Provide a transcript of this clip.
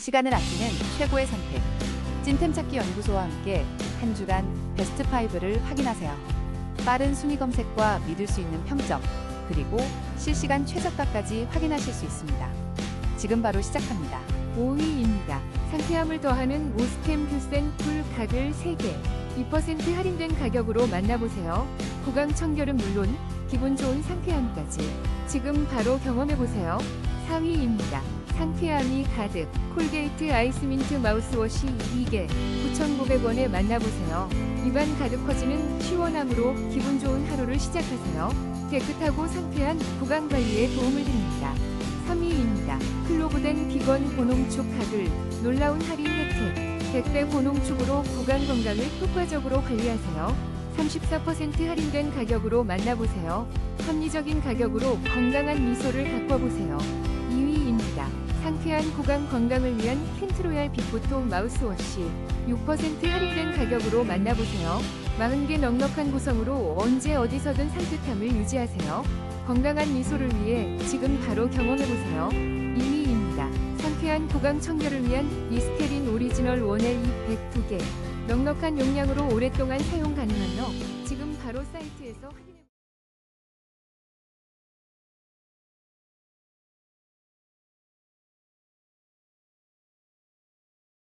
시간을 아끼는 최고의 선택. 찐템 찾기 연구소와 함께 한 주간 베스트 5를 확인하세요. 빠른 순위 검색과 믿을 수 있는 평점, 그리고 실시간 최저가까지 확인하실 수 있습니다. 지금 바로 시작합니다. 5위입니다. 상쾌함을 더하는 오스템 뷰센 쿨 각을 3개. 2% 할인된 가격으로 만나보세요. 구강 청결은 물론 기분 좋은 상쾌함까지. 지금 바로 경험해보세요. 4위입니다. 상쾌함이 가득 콜게이트 아이스민트 마우스워시 2개 9,900원에 만나보세요. 입안 가득 퍼지는 시원함으로 기분 좋은 하루를 시작하세요. 깨끗하고 상쾌한 구강 관리에 도움을 드립니다. 3위입니다. 클로브된 비건 고농축 각을 놀라운 할인 혜택 100배 고농축으로 구강 건강을 효과적으로 관리하세요. 34% 할인된 가격으로 만나보세요. 합리적인 가격으로 건강한 미소를 가꿔보세요. 2위입니다. 상쾌한 구강 건강을 위한 켄트로얄 빅보통 마우스워시 6% 할인된 가격으로 만나보세요. 40개 넉넉한 구성으로 언제 어디서든 산뜻함을 유지하세요. 건강한 미소를 위해 지금 바로 경험해보세요. 2위입니다. 상쾌한 구강 청결을 위한 리스테린 오리지널 원엘 202개 넉넉한 용량으로 오랫동안 사용 가능하며 지금 바로 사이트에서 확인